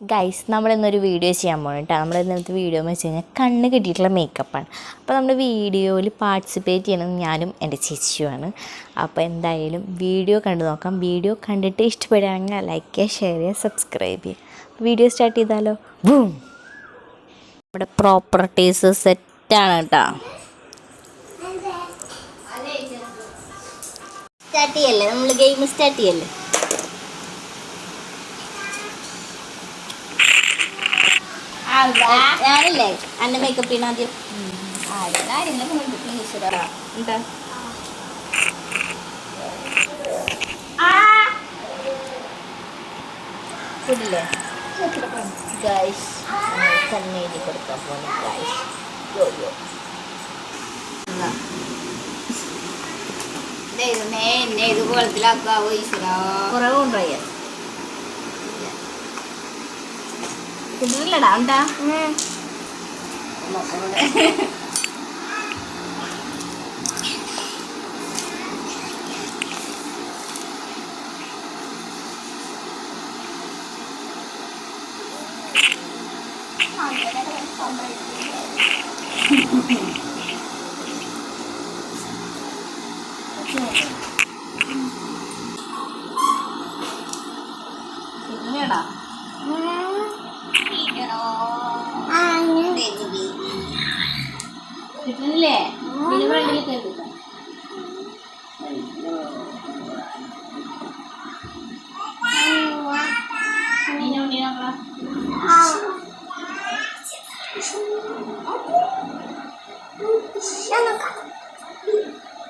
Guys നമ്മളിന്നൊരു video ചെയ്യാൻ പോകണം കേട്ടോ നമ്മൾ ഇന്നത്തെ വീഡിയോ എന്ന് വെച്ച് കഴിഞ്ഞാൽ കണ്ണ് കിട്ടിയിട്ടുള്ള മേക്കപ്പാണ് അപ്പോൾ നമ്മുടെ വീഡിയോയിൽ പാർട്ടിസിപ്പേറ്റ് ചെയ്യണം ഞാനും എന്റെ ചേച്ചിയുമാണ്. അപ്പോൾ എന്തായാലും വീഡിയോ കണ്ടു നോക്കാം. വീഡിയോ കണ്ടിട്ട് ഇഷ്ടപ്പെടുകയാണെങ്കിൽ ലൈക്ക് ചെയ്യുക ഷെയർ ചെയ്യുക സബ്സ്ക്രൈബ് ചെയ്യുക. വീഡിയോ സ്റ്റാർട്ട് ചെയ്താലോ? ബൂം നമ്മുടെ പ്രോപ്പർട്ടീസ് സെറ്റാണ് കേട്ടോ സ്റ്റാർട്ട് ചെയ്യല്ലേ? നമ്മൾ ഗെയിം സ്റ്റാർട്ട് ചെയ്യല്ലേ? ഞാനില്ലേ അന്റെ മേക്കപ്പ് ചെയ്യണ ആദ്യം. എന്താ? ഫുഡില്ലേ ഗൈസ് കണ്ണേരി കൊടുക്കാൻ പോകുന്നു ഗൈസ് യോ യോ. ദൈവമേ എന്നെ ഇത് കുളത്തിലാക്കാവോ ഈശ്വരാ? കുറവ് കൊണ്ടുപോയ ഫുഡില്ലടാ ഉണ്ടാ ഫുഡില്ലടാ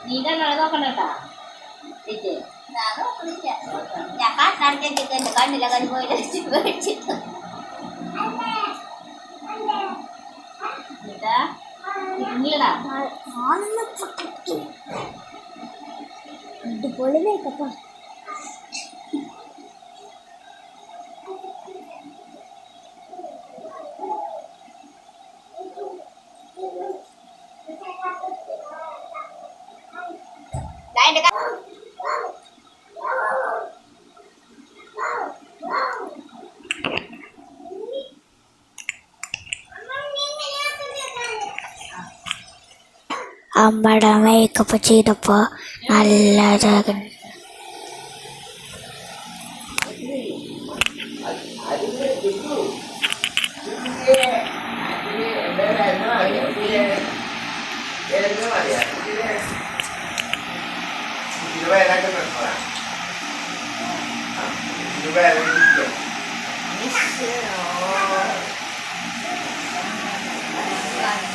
നീ തന്നെ നോക്കണ്ട കേട്ടാ. ഞാൻ കാട്ടിനടക്കിട്ട് എന്റെ കണ്ണിലെ കണ്ണു പോയി മേടിച്ചിട്ട് അടിപൊളി മേക്കപ്പാ അമ്മയുടെ മേക്കപ്പ് ചെയ്തപ്പോൾ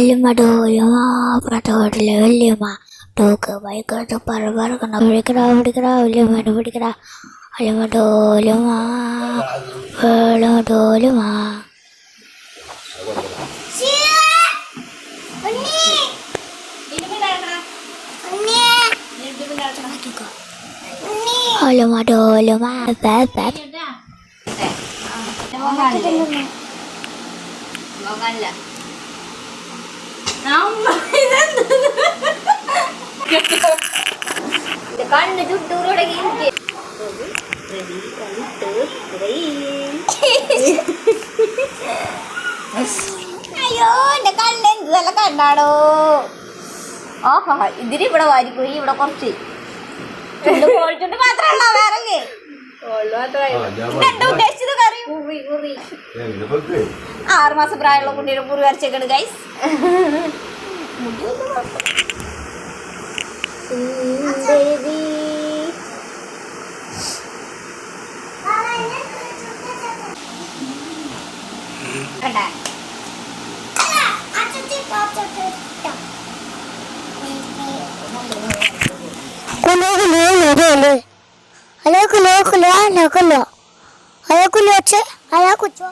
വല്യമ്മ ഡോലുമ പട്ടോട്ടിലെ വല്യമ്മ ഡോക്ക് ബൈക്കോട്ട് പറ പറക്കണം പിടിക്കടാ പിടിക്കടാ വല്യമ്മ പിടിക്കടാ വല്യമ്മ ഡോലുമ വേള ഡോലുമ വല്യമ്മ ഡോലുമ ബേ ബേ മോങ്ങല്ല കണ്ണ് ചുട്ടൂറോടങ്ങി അയ്യോ എന്റെ കണ്ണ് എന്ത് നല്ല കണ്ണാടോ. ആഹാ ഇതിന് ഇവിടെ വാരിപ്പോയി ഇവിടെ കുറച്ച്. ചുണ്ട് കോൾ ചുണ്ട് മാത്രമല്ല വേറല്ലേ? കറി? ആറ് മാസം പ്രായമുള്ള കുട്ടിയുടെ മുറി വരച്ചേക്കാണ് ഗൈസ് കുലോ കുലോ കുലോ ഹലോ കുലോ കുലോ ഹലോ అలా కూర్చో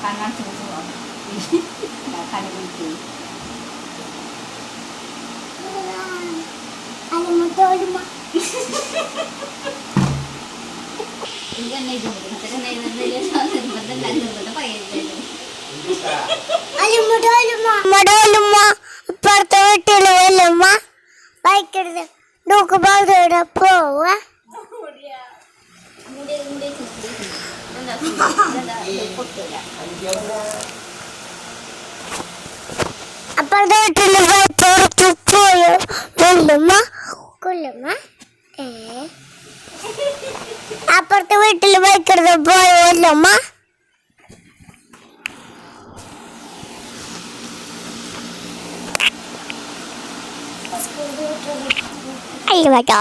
കണ്ണാൻ ചോദിച്ചു കണ്ണു കുളിക്കും അലുമ്മ. ഇപ്പുറത്തെ വീട്ടിൽ വല്ലുമ്മ ബൈക്കെടുത്ത് ഡൂക്ക് ബാധയുടെ പോവാ? അപ്പുറത്തെ വീട്ടിൽ പോയോ വല്ലുമ്മ അപ്പുറത്തെ വീട്ടിൽ போய் പോയോ വല്ലുമ്മ അയ്യോ മറ്റോ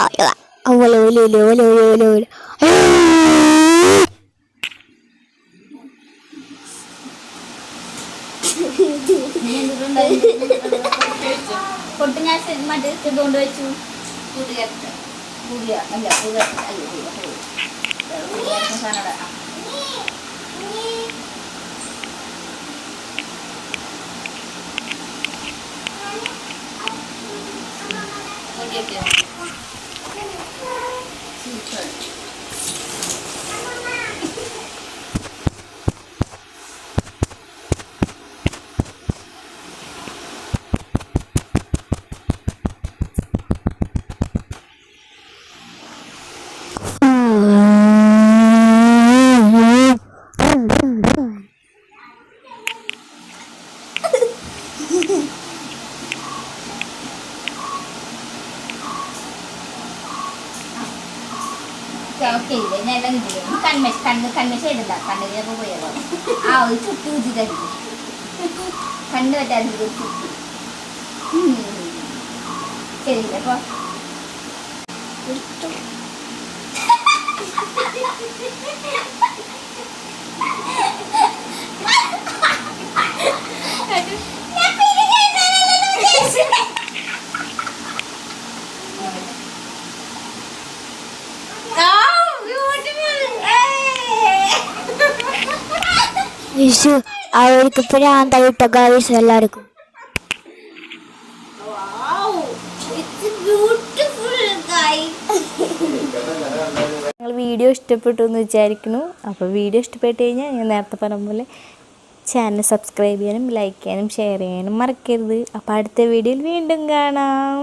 ഓല ഓല ഓല ഓല ഓല ഓല പൊട്ട് ഞാൻ മറ്റേ ഇതുകൊണ്ട് വെച്ചു. പുതിയ പുതിയ അല്ല പുതിയ അല്ല പുതിയ പുതിയ സാധനം ഓക്കെ ഇല്ലേ ഞാൻ എല്ലാം കൺമ കണ്ണ് കണ്ണ് ചെയ്തില്ല. കണ്ണിലേക്ക് പോയതോ. ആ ഒരു ചുട്ടി ഉചിതായിരിക്കും കണ്ണ് പറ്റാതിരിക്കും ചുട്ടി ശരിയില്ല അപ്പൊ വിഷു അവർക്ക് പ്രാന്തായിട്ട ഗൈസ് എല്ലാവർക്കും നിങ്ങൾ വീഡിയോ ഇഷ്ടപ്പെട്ടു എന്ന് വിചാരിക്കുന്നു. അപ്പോൾ വീഡിയോ ഇഷ്ടപ്പെട്ട് കഴിഞ്ഞാൽ ഞാൻ നേരത്തെ പറഞ്ഞ പോലെ ചാനൽ സബ്സ്ക്രൈബ് ചെയ്യാനും ലൈക്ക് ചെയ്യാനും ഷെയർ ചെയ്യാനും മറക്കരുത്. അപ്പോൾ അടുത്ത വീഡിയോയിൽ വീണ്ടും കാണാം.